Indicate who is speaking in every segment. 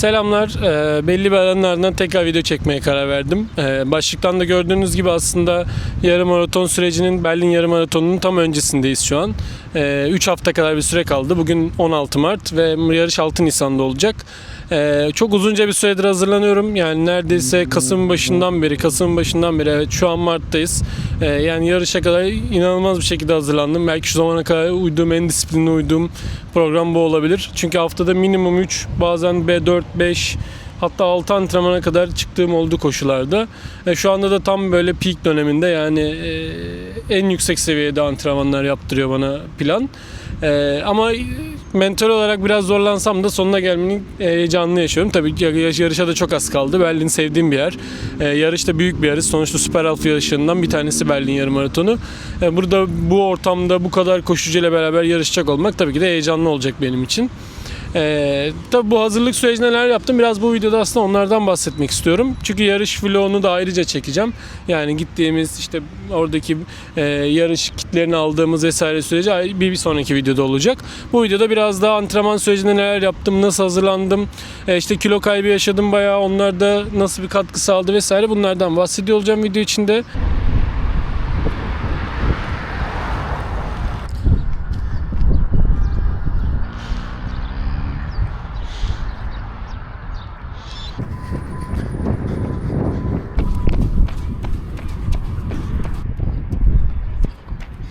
Speaker 1: Selamlar. Ee, belli bir aranın tekrar video çekmeye karar verdim. Ee, başlıktan da gördüğünüz gibi aslında yarım maraton sürecinin Berlin yarım maratonunun tam öncesindeyiz şu an. 3 hafta kadar bir süre kaldı. Bugün 16 Mart ve yarış 6 Nisan'da olacak. Ee, çok uzunca bir süredir hazırlanıyorum. Yani neredeyse Kasım başından beri, Kasım başından beri evet şu an Mart'tayız. Ee, yani yarışa kadar inanılmaz bir şekilde hazırlandım. Belki şu zamana kadar uyduğum, en disiplinli uyduğum program bu olabilir. Çünkü haftada minimum 3, bazen B4, 5, hatta 6 antrenmana kadar çıktığım oldu koşularda. E, şu anda da tam böyle peak döneminde yani e, en yüksek seviyede antrenmanlar yaptırıyor bana plan. E, ama mental olarak biraz zorlansam da sonuna gelmenin heyecanını yaşıyorum. Tabii ki yarış- yarışa da çok az kaldı. Berlin sevdiğim bir yer. E, yarış da büyük bir yarış. Sonuçta Süper Alfa yarışlarından bir tanesi Berlin yarım maratonu. E, burada bu ortamda bu kadar koşucuyla beraber yarışacak olmak tabii ki de heyecanlı olacak benim için. Ee, tabii bu hazırlık sürecinde neler yaptım biraz bu videoda aslında onlardan bahsetmek istiyorum. Çünkü yarış vlogunu da ayrıca çekeceğim. Yani gittiğimiz işte oradaki e, yarış kitlerini aldığımız vesaire süreci bir, bir sonraki videoda olacak. Bu videoda biraz daha antrenman sürecinde neler yaptım, nasıl hazırlandım, e, işte kilo kaybı yaşadım bayağı onlarda nasıl bir katkı sağladı vesaire bunlardan bahsediyor olacağım video içinde.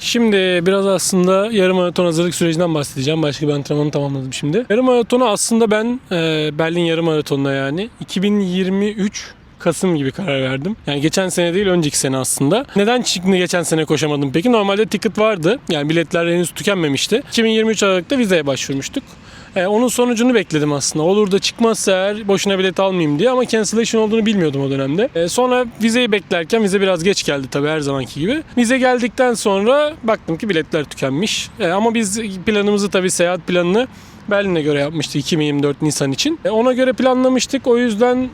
Speaker 1: Şimdi biraz aslında yarım maraton hazırlık sürecinden bahsedeceğim. Başka bir antrenmanı tamamladım şimdi. Yarım maratonu aslında ben e, Berlin yarım maratonunda yani 2023 Kasım gibi karar verdim. Yani geçen sene değil önceki sene aslında. Neden şimdi geçen sene koşamadım peki? Normalde ticket vardı. Yani biletler henüz tükenmemişti. 2023 Aralık'ta vizeye başvurmuştuk. E, onun sonucunu bekledim aslında. Olur da çıkmazsa eğer boşuna bilet almayayım diye ama cancellation olduğunu bilmiyordum o dönemde. E, sonra vizeyi beklerken vize biraz geç geldi tabii her zamanki gibi. Vize geldikten sonra baktım ki biletler tükenmiş. E, ama biz planımızı tabii seyahat planını Berlin'e göre yapmıştık 2024 Nisan için. E, ona göre planlamıştık. O yüzden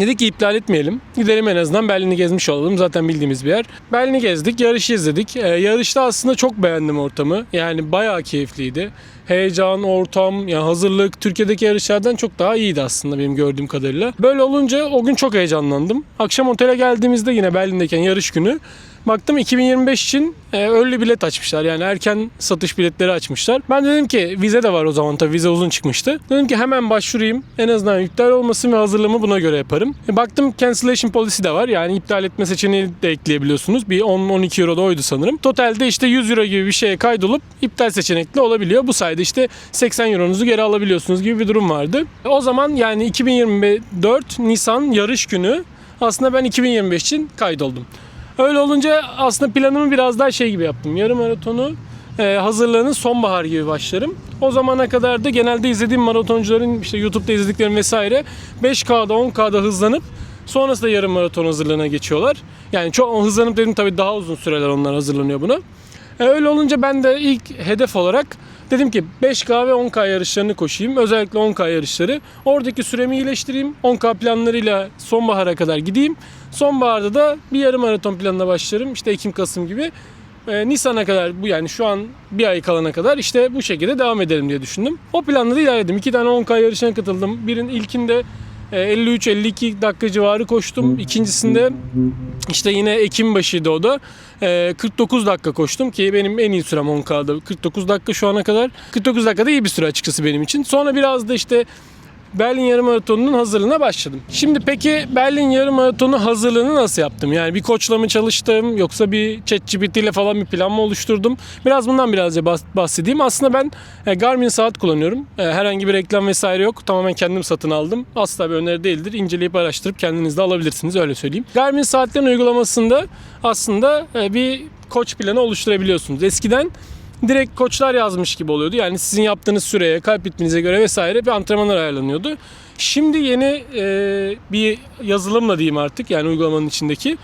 Speaker 1: Dedik ki iptal etmeyelim. Gidelim en azından Berlin'i gezmiş olalım. Zaten bildiğimiz bir yer. Berlin'i gezdik, yarışı izledik. Ee, yarışta aslında çok beğendim ortamı. Yani bayağı keyifliydi. Heyecan, ortam, yani hazırlık Türkiye'deki yarışlardan çok daha iyiydi aslında benim gördüğüm kadarıyla. Böyle olunca o gün çok heyecanlandım. Akşam otele geldiğimizde yine Berlin'deyken yarış günü Baktım 2025 için e, bilet açmışlar. Yani erken satış biletleri açmışlar. Ben dedim ki vize de var o zaman tabii vize uzun çıkmıştı. Dedim ki hemen başvurayım. En azından iptal olmasın ve hazırlığımı buna göre yaparım. E, baktım cancellation policy de var. Yani iptal etme seçeneği de ekleyebiliyorsunuz. Bir 10-12 euro da oydu sanırım. Totalde işte 100 euro gibi bir şeye kaydolup iptal seçenekli olabiliyor. Bu sayede işte 80 euronuzu geri alabiliyorsunuz gibi bir durum vardı. E, O zaman yani 2024 Nisan yarış günü aslında ben 2025 için kaydoldum. Öyle olunca aslında planımı biraz daha şey gibi yaptım. Yarım maratonu e, hazırlığını sonbahar gibi başlarım. O zamana kadar da genelde izlediğim maratoncuların işte YouTube'da izlediklerim vesaire 5K'da 10K'da hızlanıp sonrasında yarım maraton hazırlığına geçiyorlar. Yani çok hızlanıp dedim tabii daha uzun süreler onlar hazırlanıyor buna. E, öyle olunca ben de ilk hedef olarak dedim ki 5K ve 10K yarışlarını koşayım. Özellikle 10K yarışları. Oradaki süremi iyileştireyim. 10K planlarıyla sonbahara kadar gideyim. Sonbaharda da bir yarım maraton planına başlarım. İşte Ekim-Kasım gibi. E, Nisan'a kadar bu yani şu an bir ay kalana kadar işte bu şekilde devam edelim diye düşündüm. O planla da ilerledim. İki tane 10K yarışına katıldım. Birinin ilkinde 53-52 dakika civarı koştum. İkincisinde işte yine Ekim başıydı o da. E, 49 dakika koştum ki benim en iyi sürem 10K'da. 49 dakika şu ana kadar. 49 dakikada iyi bir süre açıkçası benim için. Sonra biraz da işte Berlin Yarım Maratonu'nun hazırlığına başladım. Şimdi peki Berlin Yarım Maratonu hazırlığını nasıl yaptım? Yani bir koçla mı çalıştım yoksa bir ChatGPT ile falan bir plan mı oluşturdum? Biraz bundan birazca bahs- bahsedeyim. Aslında ben e, Garmin saat kullanıyorum. E, herhangi bir reklam vesaire yok. Tamamen kendim satın aldım. Asla bir öneri değildir. İnceleyip araştırıp kendiniz de alabilirsiniz öyle söyleyeyim. Garmin saatlerin uygulamasında aslında e, bir koç planı oluşturabiliyorsunuz. Eskiden direkt koçlar yazmış gibi oluyordu. Yani sizin yaptığınız süreye, kalp ritminize göre vesaire bir antrenmanlar ayarlanıyordu. Şimdi yeni e, bir yazılımla diyeyim artık yani uygulamanın içindeki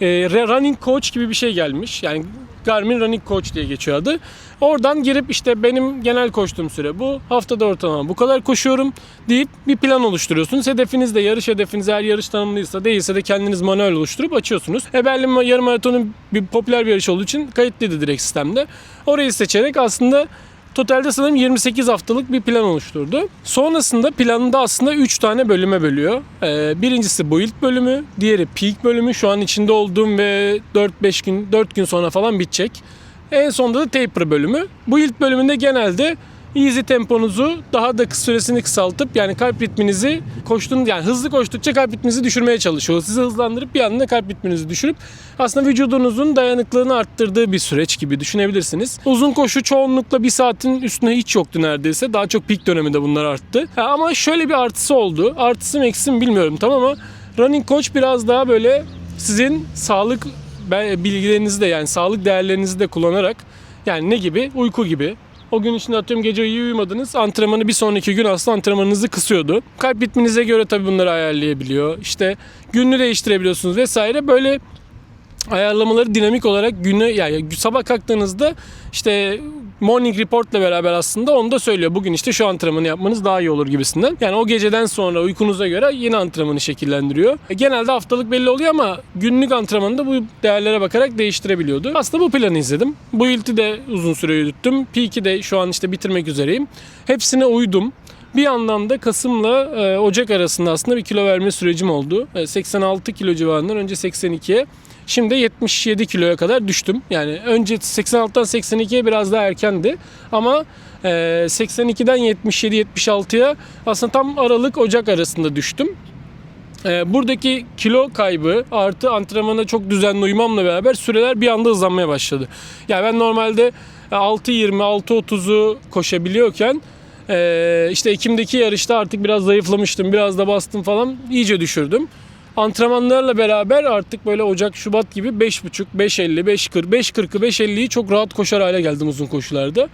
Speaker 1: e, running coach gibi bir şey gelmiş. Yani Garmin Running Coach diye geçiyor adı. Oradan girip işte benim genel koştuğum süre bu. Haftada ortalama bu kadar koşuyorum deyip bir plan oluşturuyorsunuz. Hedefiniz de yarış hedefiniz eğer yarış tanımlıysa değilse de kendiniz manuel oluşturup açıyorsunuz. E Berlin yarım maratonu bir popüler bir yarış olduğu için kayıtlıydı direkt sistemde. Orayı seçerek aslında Totalde sanırım 28 haftalık bir plan oluşturdu. Sonrasında planında aslında 3 tane bölüme bölüyor. Ee, birincisi build bölümü, diğeri peak bölümü. Şu an içinde olduğum ve 4-5 gün 4 gün sonra falan bitecek. En sonunda da taper bölümü. Build bölümünde genelde easy temponuzu daha da kısa süresini kısaltıp yani kalp ritminizi koştuğun yani hızlı koştukça kalp ritminizi düşürmeye çalışıyor. Sizi hızlandırıp bir anda kalp ritminizi düşürüp aslında vücudunuzun dayanıklılığını arttırdığı bir süreç gibi düşünebilirsiniz. Uzun koşu çoğunlukla bir saatin üstüne hiç yoktu neredeyse. Daha çok peak döneminde bunlar arttı. Ama şöyle bir artısı oldu. Artısı mı eksi mi bilmiyorum tamam ama Running Coach biraz daha böyle sizin sağlık bilgilerinizi de yani sağlık değerlerinizi de kullanarak yani ne gibi? Uyku gibi. O gün içinde atıyorum gece iyi uyumadınız. Antrenmanı bir sonraki gün aslında antrenmanınızı kısıyordu. Kalp ritminize göre tabii bunları ayarlayabiliyor. İşte gününü değiştirebiliyorsunuz vesaire. Böyle ayarlamaları dinamik olarak günü yani sabah kalktığınızda işte morning report'la beraber aslında onu da söylüyor. Bugün işte şu antrenmanı yapmanız daha iyi olur gibisinden. Yani o geceden sonra uykunuza göre yeni antrenmanı şekillendiriyor. E, Genelde haftalık belli oluyor ama günlük antrenmanı da bu değerlere bakarak değiştirebiliyordu. Aslında bu planı izledim. Bu ilti de uzun süre yürüttüm. Peak'i de şu an işte bitirmek üzereyim. Hepsine uydum. Bir yandan da Kasım'la e, Ocak arasında aslında bir kilo verme sürecim oldu. E, 86 kilo civarından önce 82'ye. Şimdi 77 kiloya kadar düştüm. Yani önce 86'dan 82'ye biraz daha erkendi. Ama e, 82'den 77-76'ya aslında tam Aralık Ocak arasında düştüm. E, buradaki kilo kaybı artı antrenmana çok düzenli uymamla beraber süreler bir anda hızlanmaya başladı. Yani ben normalde 6.20, 6.30'u koşabiliyorken e, işte Ekim'deki yarışta artık biraz zayıflamıştım. Biraz da bastım falan iyice düşürdüm. Antrenmanlarla beraber artık böyle Ocak, Şubat gibi 5.5, 5.50, 5.40, 5.40'ı 5.50'yi çok rahat koşar hale geldim uzun koşularda.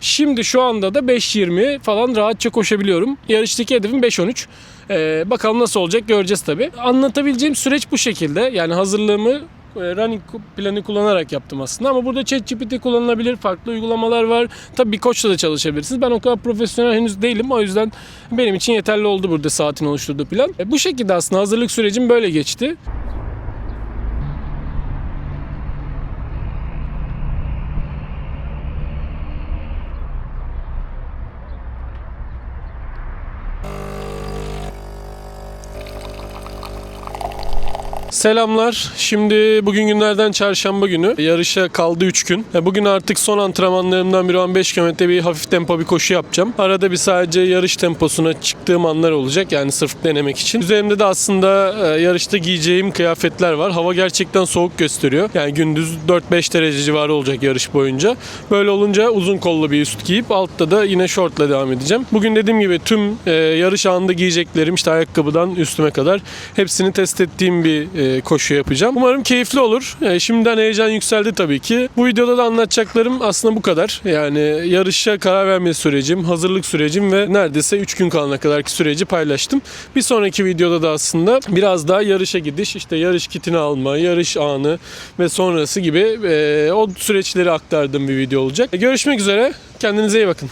Speaker 1: Şimdi şu anda da 5.20 falan rahatça koşabiliyorum. Yarıştaki hedefim 5.13. Ee, bakalım nasıl olacak göreceğiz tabi. Anlatabileceğim süreç bu şekilde. Yani hazırlığımı running planı kullanarak yaptım aslında ama burada ChatGPT kullanılabilir, farklı uygulamalar var. Tabii bir koçla da çalışabilirsiniz. Ben o kadar profesyonel henüz değilim. O yüzden benim için yeterli oldu burada saatin oluşturduğu plan. E, bu şekilde aslında hazırlık sürecim böyle geçti. Selamlar. Şimdi bugün günlerden çarşamba günü. Yarışa kaldı 3 gün. E, Bugün artık son antrenmanlarımdan biri olan 5 km bir hafif tempo bir koşu yapacağım. Arada bir sadece yarış temposuna çıktığım anlar olacak. Yani sırf denemek için. Üzerimde de aslında e, yarışta giyeceğim kıyafetler var. Hava gerçekten soğuk gösteriyor. Yani gündüz 4-5 derece civarı olacak yarış boyunca. Böyle olunca uzun kollu bir üst giyip altta da yine şortla devam edeceğim. Bugün dediğim gibi tüm e, yarış anında giyeceklerim işte ayakkabıdan üstüme kadar hepsini test ettiğim bir e, koşu yapacağım. Umarım keyifli olur. E, şimdiden heyecan yükseldi tabii ki. Bu videoda da anlatacaklarım aslında bu kadar. Yani yarışa karar verme sürecim, hazırlık sürecim ve neredeyse 3 gün kalana kadarki süreci paylaştım. Bir sonraki videoda da aslında biraz daha yarışa gidiş, işte yarış kitini alma, yarış anı ve sonrası gibi e, o süreçleri aktardığım bir video olacak. Görüşmek üzere. Kendinize iyi bakın.